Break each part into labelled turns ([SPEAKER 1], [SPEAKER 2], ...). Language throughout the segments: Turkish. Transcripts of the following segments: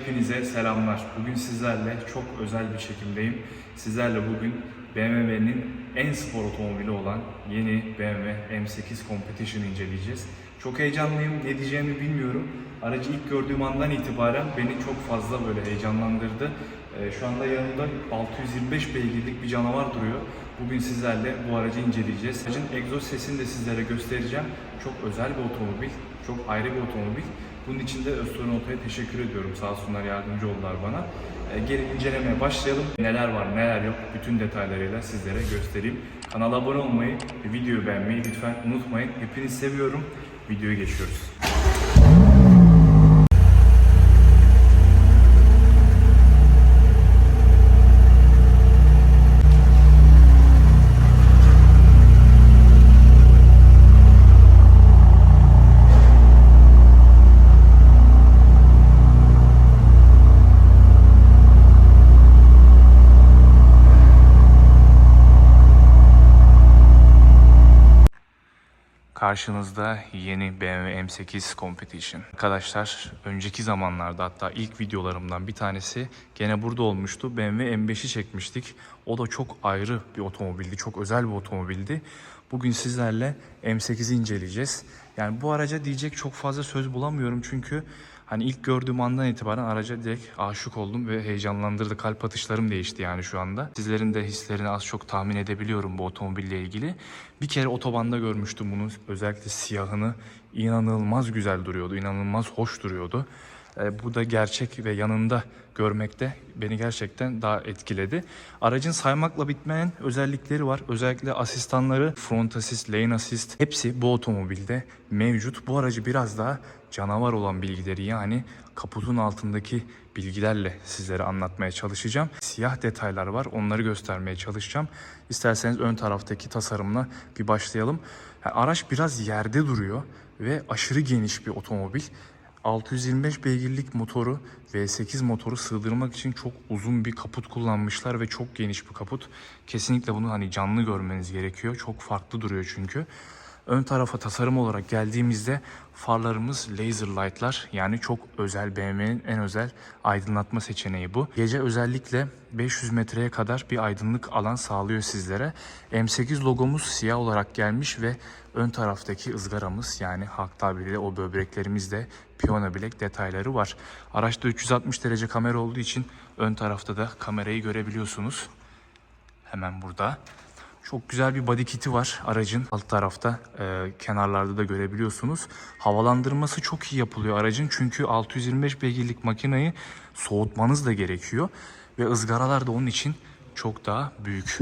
[SPEAKER 1] hepinize selamlar. Bugün sizlerle çok özel bir çekimdeyim. Sizlerle bugün BMW'nin en spor otomobili olan yeni BMW M8 Competition inceleyeceğiz. Çok heyecanlıyım, ne diyeceğimi bilmiyorum. Aracı ilk gördüğüm andan itibaren beni çok fazla böyle heyecanlandırdı. Ee, şu anda yanımda 625 beygirlik bir canavar duruyor. Bugün sizlerle bu aracı inceleyeceğiz. Aracın egzoz sesini de sizlere göstereceğim. Çok özel bir otomobil, çok ayrı bir otomobil. Bunun için de Öztuğrul Oto'ya teşekkür ediyorum. Sağ olsunlar yardımcı oldular bana. Ee, Gelin incelemeye başlayalım. Neler var neler yok bütün detaylarıyla sizlere göstereyim. Kanala abone olmayı videoyu beğenmeyi lütfen unutmayın. Hepinizi seviyorum. Videoya geçiyoruz. Karşınızda yeni BMW M8 Competition. Arkadaşlar önceki zamanlarda hatta ilk videolarımdan bir tanesi gene burada olmuştu. BMW M5'i çekmiştik. O da çok ayrı bir otomobildi. Çok özel bir otomobildi. Bugün sizlerle M8'i inceleyeceğiz. Yani bu araca diyecek çok fazla söz bulamıyorum çünkü hani ilk gördüğüm andan itibaren araca direkt aşık oldum ve heyecanlandırdı. Kalp atışlarım değişti yani şu anda. Sizlerin de hislerini az çok tahmin edebiliyorum bu otomobille ilgili. Bir kere otobanda görmüştüm bunu. Özellikle siyahını inanılmaz güzel duruyordu. inanılmaz hoş duruyordu. E, bu da gerçek ve yanında görmekte beni gerçekten daha etkiledi. Aracın saymakla bitmeyen özellikleri var. Özellikle asistanları, front assist, lane assist hepsi bu otomobilde mevcut. Bu aracı biraz daha canavar olan bilgileri yani kaputun altındaki bilgilerle sizlere anlatmaya çalışacağım. Siyah detaylar var onları göstermeye çalışacağım. İsterseniz ön taraftaki tasarımla bir başlayalım. Araç biraz yerde duruyor ve aşırı geniş bir otomobil. 625 beygirlik motoru V8 motoru sığdırmak için çok uzun bir kaput kullanmışlar ve çok geniş bir kaput. Kesinlikle bunu hani canlı görmeniz gerekiyor. Çok farklı duruyor çünkü. Ön tarafa tasarım olarak geldiğimizde farlarımız laser light'lar yani çok özel BMW'nin en özel aydınlatma seçeneği bu. Gece özellikle 500 metreye kadar bir aydınlık alan sağlıyor sizlere. M8 logomuz siyah olarak gelmiş ve ön taraftaki ızgaramız yani halk tabiriyle o böbreklerimizde piyano bilek detayları var. Araçta 360 derece kamera olduğu için ön tarafta da kamerayı görebiliyorsunuz. Hemen burada. Çok güzel bir body kit'i var aracın alt tarafta e, kenarlarda da görebiliyorsunuz. Havalandırması çok iyi yapılıyor aracın çünkü 625 beygirlik makinayı soğutmanız da gerekiyor. Ve ızgaralar da onun için çok daha büyük.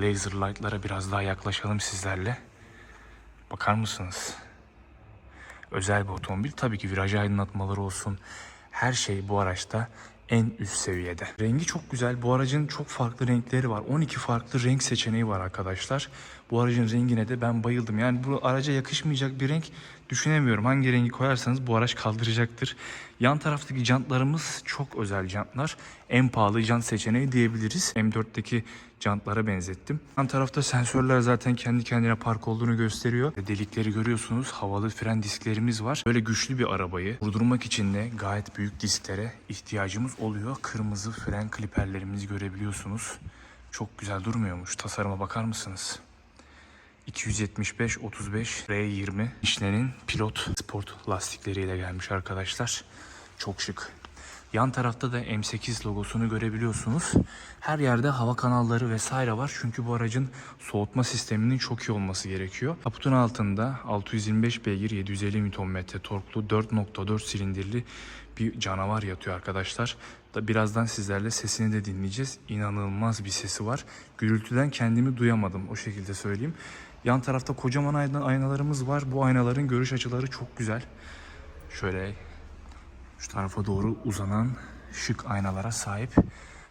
[SPEAKER 1] Laser light'lara biraz daha yaklaşalım sizlerle. Bakar mısınız? Özel bir otomobil. Tabii ki viraj aydınlatmaları olsun. Her şey bu araçta en üst seviyede. Rengi çok güzel. Bu aracın çok farklı renkleri var. 12 farklı renk seçeneği var arkadaşlar. Bu aracın rengine de ben bayıldım. Yani bu araca yakışmayacak bir renk düşünemiyorum. Hangi rengi koyarsanız bu araç kaldıracaktır. Yan taraftaki jantlarımız çok özel jantlar. En pahalı jant seçeneği diyebiliriz. M4'teki jantlara benzettim. Yan tarafta sensörler zaten kendi kendine park olduğunu gösteriyor. Delikleri görüyorsunuz. Havalı fren disklerimiz var. Böyle güçlü bir arabayı durdurmak için de gayet büyük disklere ihtiyacımız oluyor. Kırmızı fren kliperlerimizi görebiliyorsunuz. Çok güzel durmuyormuş. Tasarıma bakar mısınız? 275 35 R20 Michelin'in pilot sport lastikleriyle gelmiş arkadaşlar. Çok şık. Yan tarafta da M8 logosunu görebiliyorsunuz. Her yerde hava kanalları vesaire var. Çünkü bu aracın soğutma sisteminin çok iyi olması gerekiyor. Kaputun altında 625 beygir 750 Nm torklu 4.4 silindirli bir canavar yatıyor arkadaşlar. Da birazdan sizlerle sesini de dinleyeceğiz. İnanılmaz bir sesi var. Gürültüden kendimi duyamadım o şekilde söyleyeyim. Yan tarafta kocaman ayna- aynalarımız var. Bu aynaların görüş açıları çok güzel. Şöyle şu tarafa doğru uzanan şık aynalara sahip.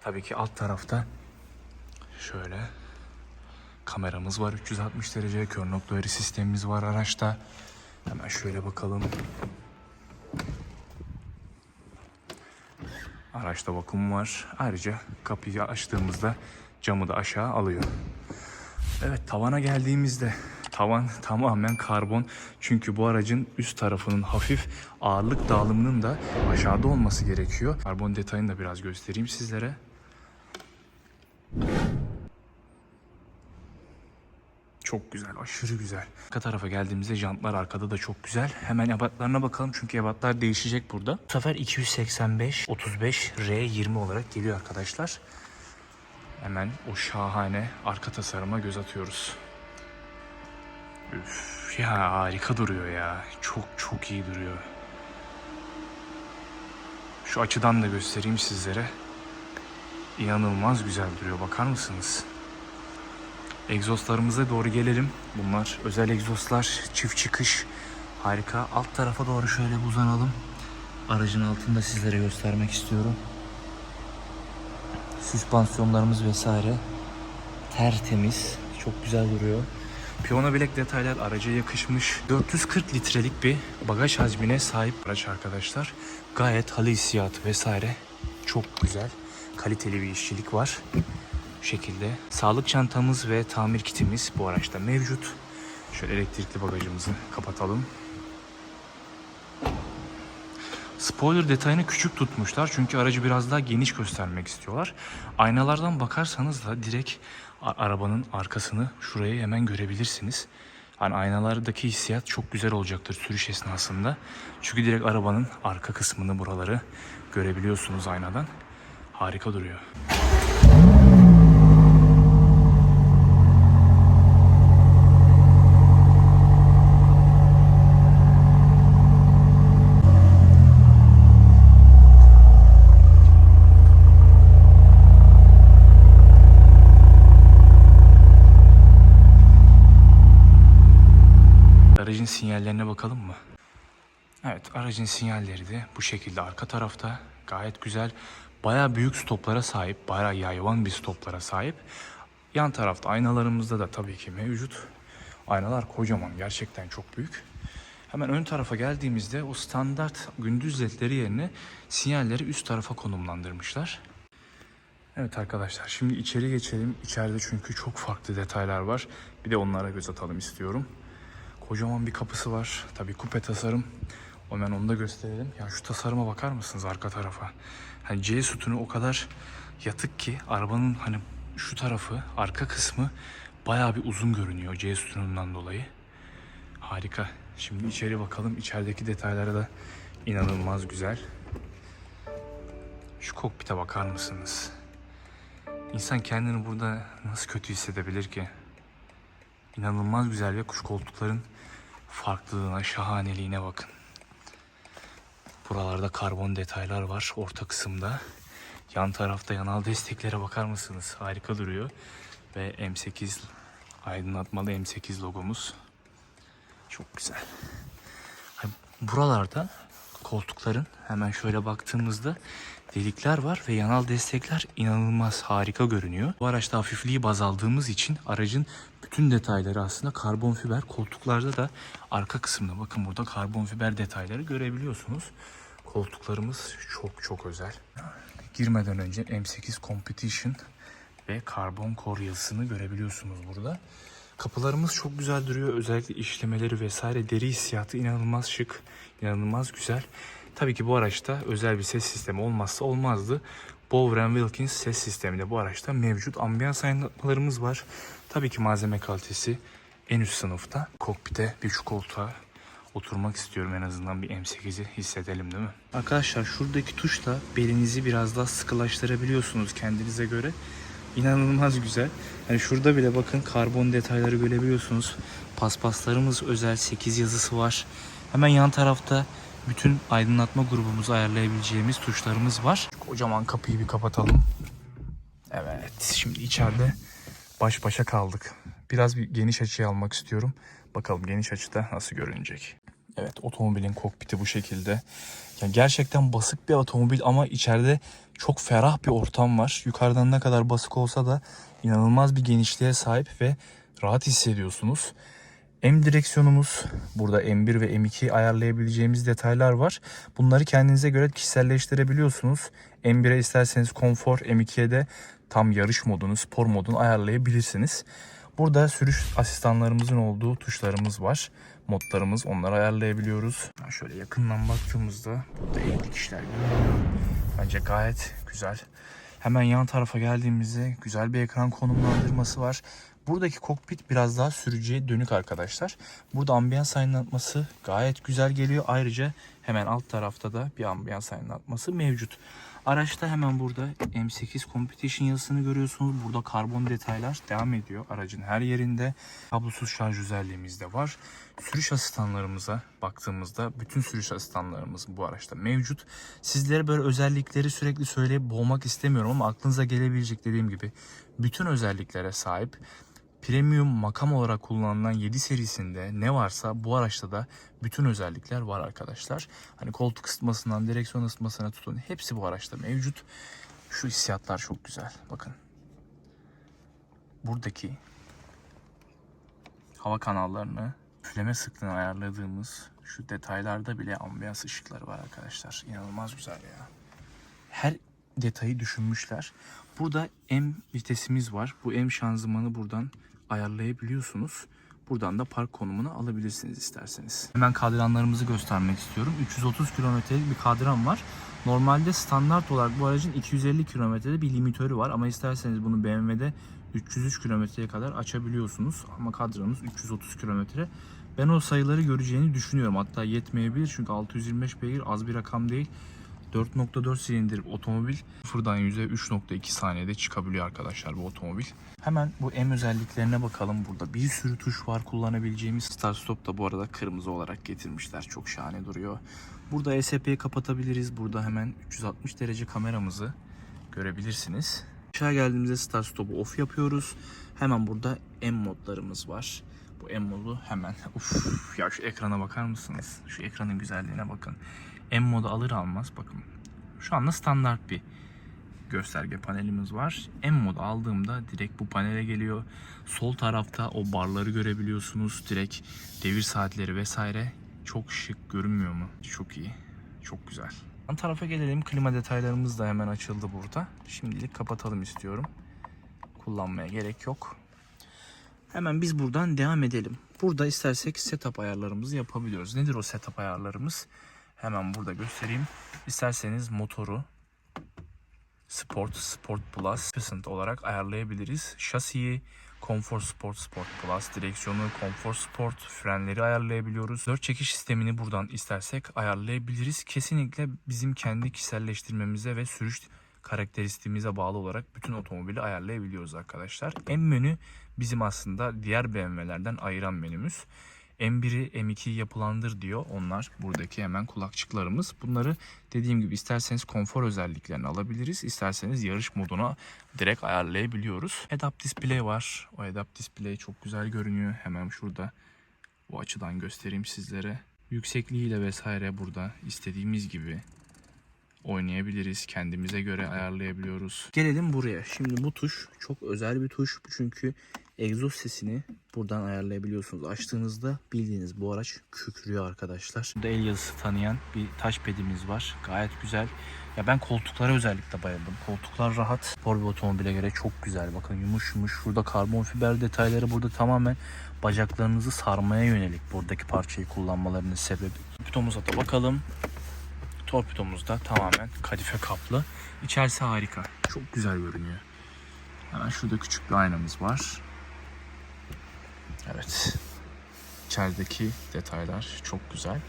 [SPEAKER 1] Tabii ki alt tarafta şöyle kameramız var. 360 derece kör nokta sistemimiz var araçta. Hemen şöyle bakalım. Araçta vakum var. Ayrıca kapıyı açtığımızda camı da aşağı alıyor. Evet tavana geldiğimizde tavan tamamen karbon. Çünkü bu aracın üst tarafının hafif ağırlık dağılımının da aşağıda olması gerekiyor. Karbon detayını da biraz göstereyim sizlere. Çok güzel, aşırı güzel. Arka tarafa geldiğimizde jantlar arkada da çok güzel. Hemen ebatlarına bakalım çünkü ebatlar değişecek burada. Bu sefer 285 35 R20 olarak geliyor arkadaşlar. Hemen o şahane arka tasarıma göz atıyoruz. Üf, ya harika duruyor ya. Çok çok iyi duruyor. Şu açıdan da göstereyim sizlere. İnanılmaz güzel duruyor. Bakar mısınız? Egzozlarımıza doğru gelelim. Bunlar özel egzozlar. Çift çıkış. Harika. Alt tarafa doğru şöyle uzanalım. Aracın altını da sizlere göstermek istiyorum. Süspansiyonlarımız vesaire tertemiz. Çok güzel duruyor. Piyano bilek detaylar araca yakışmış. 440 litrelik bir bagaj hacmine sahip araç arkadaşlar. Gayet halı hissiyatı vesaire çok güzel. Kaliteli bir işçilik var. Bu şekilde. Sağlık çantamız ve tamir kitimiz bu araçta mevcut. Şöyle elektrikli bagajımızı kapatalım. Spoiler detayını küçük tutmuşlar çünkü aracı biraz daha geniş göstermek istiyorlar. Aynalardan bakarsanız da direkt arabanın arkasını şuraya hemen görebilirsiniz. Hani aynalardaki hissiyat çok güzel olacaktır sürüş esnasında. Çünkü direkt arabanın arka kısmını buraları görebiliyorsunuz aynadan. Harika duruyor. Aracın sinyallerine bakalım mı? Evet aracın sinyalleri de bu şekilde arka tarafta gayet güzel. Baya büyük stoplara sahip, baya yayvan bir stoplara sahip. Yan tarafta aynalarımızda da tabii ki mevcut. Aynalar kocaman gerçekten çok büyük. Hemen ön tarafa geldiğimizde o standart gündüz ledleri yerine sinyalleri üst tarafa konumlandırmışlar. Evet arkadaşlar şimdi içeri geçelim. İçeride çünkü çok farklı detaylar var. Bir de onlara göz atalım istiyorum. Kocaman bir kapısı var. Tabii kupe tasarım. Hemen onu da gösterelim. Ya şu tasarıma bakar mısınız arka tarafa? Hani C sütunu o kadar yatık ki arabanın hani şu tarafı, arka kısmı bayağı bir uzun görünüyor C sütunundan dolayı. Harika. Şimdi içeri bakalım. İçerideki detaylara da inanılmaz güzel. Şu kokpite bakar mısınız? İnsan kendini burada nasıl kötü hissedebilir ki? İnanılmaz güzel ve kuş koltukların farklılığına, şahaneliğine bakın. Buralarda karbon detaylar var orta kısımda. Yan tarafta yanal desteklere bakar mısınız? Harika duruyor. Ve M8 aydınlatmalı M8 logomuz. Çok güzel. Buralarda koltukların hemen şöyle baktığımızda delikler var ve yanal destekler inanılmaz harika görünüyor. Bu araçta hafifliği baz aldığımız için aracın bütün detayları aslında karbon fiber. Koltuklarda da arka kısımda bakın burada karbon fiber detayları görebiliyorsunuz. Koltuklarımız çok çok özel. Girmeden önce M8 Competition ve karbon core yazısını görebiliyorsunuz burada. Kapılarımız çok güzel duruyor. Özellikle işlemeleri vesaire deri hissiyatı inanılmaz şık, inanılmaz güzel. Tabii ki bu araçta özel bir ses sistemi olmazsa olmazdı. Bower Wilkins ses sistemi de bu araçta mevcut. Ambiyans aydınlatmalarımız var. Tabii ki malzeme kalitesi en üst sınıfta. Kokpite bir şu koltuğa oturmak istiyorum en azından bir M8'i hissedelim değil mi? Arkadaşlar şuradaki tuşla belinizi biraz daha sıkılaştırabiliyorsunuz kendinize göre. İnanılmaz güzel. Yani şurada bile bakın karbon detayları görebiliyorsunuz. Paspaslarımız özel 8 yazısı var. Hemen yan tarafta bütün aydınlatma grubumuzu ayarlayabileceğimiz tuşlarımız var. Kocaman kapıyı bir kapatalım. Evet şimdi içeride baş başa kaldık. Biraz bir geniş açıyı almak istiyorum. Bakalım geniş açıda nasıl görünecek. Evet otomobilin kokpiti bu şekilde. Yani gerçekten basık bir otomobil ama içeride çok ferah bir ortam var. Yukarıdan ne kadar basık olsa da inanılmaz bir genişliğe sahip ve rahat hissediyorsunuz. M direksiyonumuz burada M1 ve M2 ayarlayabileceğimiz detaylar var. Bunları kendinize göre kişiselleştirebiliyorsunuz. M1'e isterseniz konfor, M2'ye de tam yarış modunu, spor modunu ayarlayabilirsiniz. Burada sürüş asistanlarımızın olduğu tuşlarımız var. Modlarımız onları ayarlayabiliyoruz. Şöyle yakından baktığımızda burada el dikişler görünüyor. Bence gayet güzel. Hemen yan tarafa geldiğimizde güzel bir ekran konumlandırması var. Buradaki kokpit biraz daha sürücüye dönük arkadaşlar. Burada ambiyans aydınlatması gayet güzel geliyor. Ayrıca hemen alt tarafta da bir ambiyans aydınlatması mevcut. Araçta hemen burada M8 Competition yazısını görüyorsunuz. Burada karbon detaylar devam ediyor aracın her yerinde. Kablosuz şarj özelliğimiz de var. Sürüş asistanlarımıza baktığımızda bütün sürüş asistanlarımız bu araçta mevcut. Sizlere böyle özellikleri sürekli söyleyip boğmak istemiyorum ama aklınıza gelebilecek dediğim gibi bütün özelliklere sahip. Premium makam olarak kullanılan 7 serisinde ne varsa bu araçta da bütün özellikler var arkadaşlar. Hani koltuk ısıtmasından direksiyon ısıtmasına tutun hepsi bu araçta mevcut. Şu hissiyatlar çok güzel. Bakın. Buradaki hava kanallarını üfleme sıklığını ayarladığımız şu detaylarda bile ambiyans ışıkları var arkadaşlar. İnanılmaz güzel ya. Her detayı düşünmüşler. Burada M vitesimiz var. Bu M şanzımanı buradan ayarlayabiliyorsunuz. Buradan da park konumunu alabilirsiniz isterseniz. Hemen kadranlarımızı göstermek istiyorum. 330 kilometrelik bir kadran var. Normalde standart olarak bu aracın 250 kilometrede bir limitörü var ama isterseniz bunu BMW'de 303 kilometreye kadar açabiliyorsunuz. Ama kadranız 330 kilometre. Ben o sayıları göreceğini düşünüyorum. Hatta yetmeyebilir çünkü 625 beygir az bir rakam değil. 4.4 silindir otomobil sıfırdan 100'e 3.2 saniyede çıkabiliyor arkadaşlar bu otomobil. Hemen bu M özelliklerine bakalım. Burada bir sürü tuş var kullanabileceğimiz. Start stop da bu arada kırmızı olarak getirmişler. Çok şahane duruyor. Burada ESP'yi kapatabiliriz. Burada hemen 360 derece kameramızı görebilirsiniz. Aşağı geldiğimizde start stop'u off yapıyoruz. Hemen burada M modlarımız var. Bu M modu hemen. Uf ya şu ekrana bakar mısınız? Şu ekranın güzelliğine bakın. M modu alır almaz bakın. Şu anda standart bir gösterge panelimiz var. M modu aldığımda direkt bu panele geliyor. Sol tarafta o barları görebiliyorsunuz. Direkt devir saatleri vesaire. Çok şık görünmüyor mu? Çok iyi. Çok güzel. Yan tarafa gelelim. Klima detaylarımız da hemen açıldı burada. Şimdilik kapatalım istiyorum. Kullanmaya gerek yok. Hemen biz buradan devam edelim. Burada istersek setup ayarlarımızı yapabiliyoruz. Nedir o setup ayarlarımız? Hemen burada göstereyim. İsterseniz motoru Sport, Sport Plus Efficient olarak ayarlayabiliriz. Şasiyi Comfort Sport, Sport Plus, direksiyonu Comfort Sport, frenleri ayarlayabiliyoruz. 4 çekiş sistemini buradan istersek ayarlayabiliriz. Kesinlikle bizim kendi kişiselleştirmemize ve sürüş karakteristiğimize bağlı olarak bütün otomobili ayarlayabiliyoruz arkadaşlar. En menü bizim aslında diğer BMW'lerden ayıran menümüz. M1'i M2'yi yapılandır diyor. Onlar buradaki hemen kulakçıklarımız. Bunları dediğim gibi isterseniz konfor özelliklerini alabiliriz. İsterseniz yarış moduna direkt ayarlayabiliyoruz. Head-up display var. O head-up display çok güzel görünüyor. Hemen şurada bu açıdan göstereyim sizlere. Yüksekliğiyle vesaire burada istediğimiz gibi oynayabiliriz. Kendimize göre ayarlayabiliyoruz. Gelelim buraya. Şimdi bu tuş çok özel bir tuş. Çünkü egzoz sesini buradan ayarlayabiliyorsunuz. Açtığınızda bildiğiniz bu araç kükrüyor arkadaşlar. Burada el yazısı tanıyan bir touchpad'imiz var. Gayet güzel. Ya ben koltuklara özellikle bayıldım. Koltuklar rahat. Spor bir otomobile göre çok güzel. Bakın yumuş yumuş. Şurada karbon fiber detayları burada tamamen bacaklarınızı sarmaya yönelik buradaki parçayı kullanmalarının sebebi. Torpidomuza da bakalım. Torpidomuz da tamamen kadife kaplı. İçerisi harika. Çok güzel görünüyor. Hemen şurada küçük bir aynamız var. Evet. İçerideki detaylar çok güzel.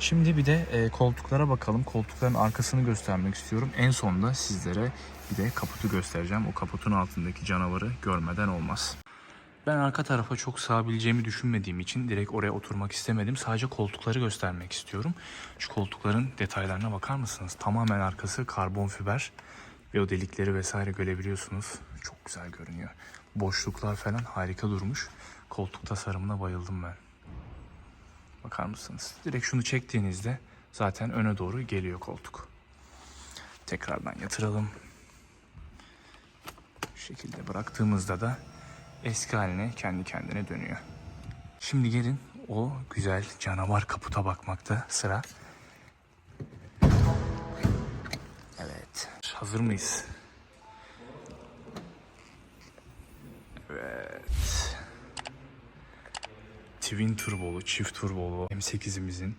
[SPEAKER 1] Şimdi bir de e, koltuklara bakalım. Koltukların arkasını göstermek istiyorum. En sonda sizlere bir de kaputu göstereceğim. O kaputun altındaki canavarı görmeden olmaz. Ben arka tarafa çok sığabileceğimi düşünmediğim için direkt oraya oturmak istemedim. Sadece koltukları göstermek istiyorum. Şu koltukların detaylarına bakar mısınız? Tamamen arkası karbon fiber ve o delikleri vesaire görebiliyorsunuz. Çok güzel görünüyor. Boşluklar falan harika durmuş. Koltuk tasarımına bayıldım ben. Bakar mısınız? Direkt şunu çektiğinizde zaten öne doğru geliyor koltuk. Tekrardan yatıralım. Bu şekilde bıraktığımızda da eski haline kendi kendine dönüyor. Şimdi gelin o güzel canavar kaputa bakmakta sıra. Evet. Hazır mıyız? Evet. twin turbolu, çift turbolu M8'imizin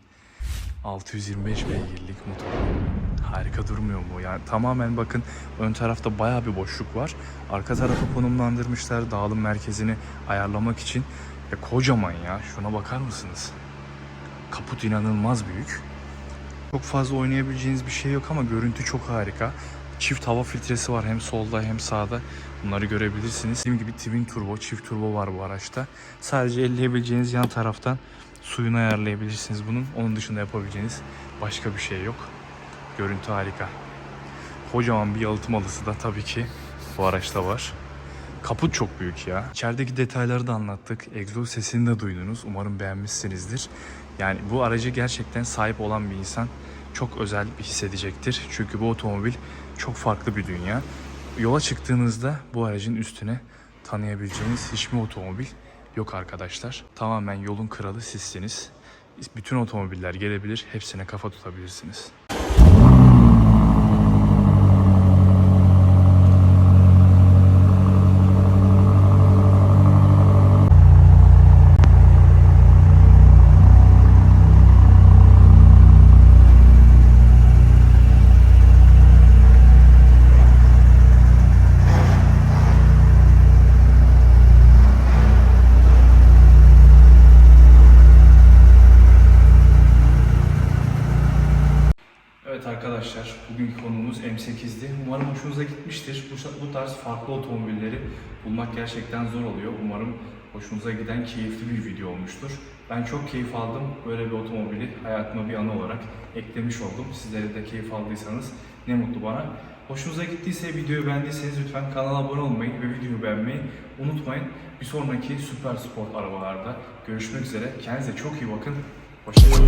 [SPEAKER 1] 625 beygirlik motoru. Harika durmuyor mu? Yani tamamen bakın ön tarafta baya bir boşluk var. Arka tarafı konumlandırmışlar dağılım merkezini ayarlamak için. Ya kocaman ya. Şuna bakar mısınız? Kaput inanılmaz büyük. Çok fazla oynayabileceğiniz bir şey yok ama görüntü çok harika. Çift hava filtresi var hem solda hem sağda. Bunları görebilirsiniz. Dediğim gibi twin turbo, çift turbo var bu araçta. Sadece elleyebileceğiniz yan taraftan suyunu ayarlayabilirsiniz bunun. Onun dışında yapabileceğiniz başka bir şey yok. Görüntü harika. Kocaman bir yalıtım alısı da tabii ki bu araçta var. Kaput çok büyük ya. İçerideki detayları da anlattık. Egzoz sesini de duydunuz. Umarım beğenmişsinizdir. Yani bu aracı gerçekten sahip olan bir insan çok özel bir hissedecektir. Çünkü bu otomobil çok farklı bir dünya. Yola çıktığınızda bu aracın üstüne tanıyabileceğiniz hiçbir otomobil yok arkadaşlar. Tamamen yolun kralı sizsiniz. Bütün otomobiller gelebilir, hepsine kafa tutabilirsiniz. Umarım hoşunuza gitmiştir. Bu, bu tarz farklı otomobilleri bulmak gerçekten zor oluyor. Umarım hoşunuza giden keyifli bir video olmuştur. Ben çok keyif aldım. Böyle bir otomobili hayatıma bir anı olarak eklemiş oldum. Sizlere de keyif aldıysanız ne mutlu bana. Hoşunuza gittiyse, videoyu beğendiyseniz lütfen kanala abone olmayı ve videoyu beğenmeyi unutmayın. Bir sonraki süper spor arabalarda görüşmek üzere. Kendinize çok iyi bakın. Hoşçakalın.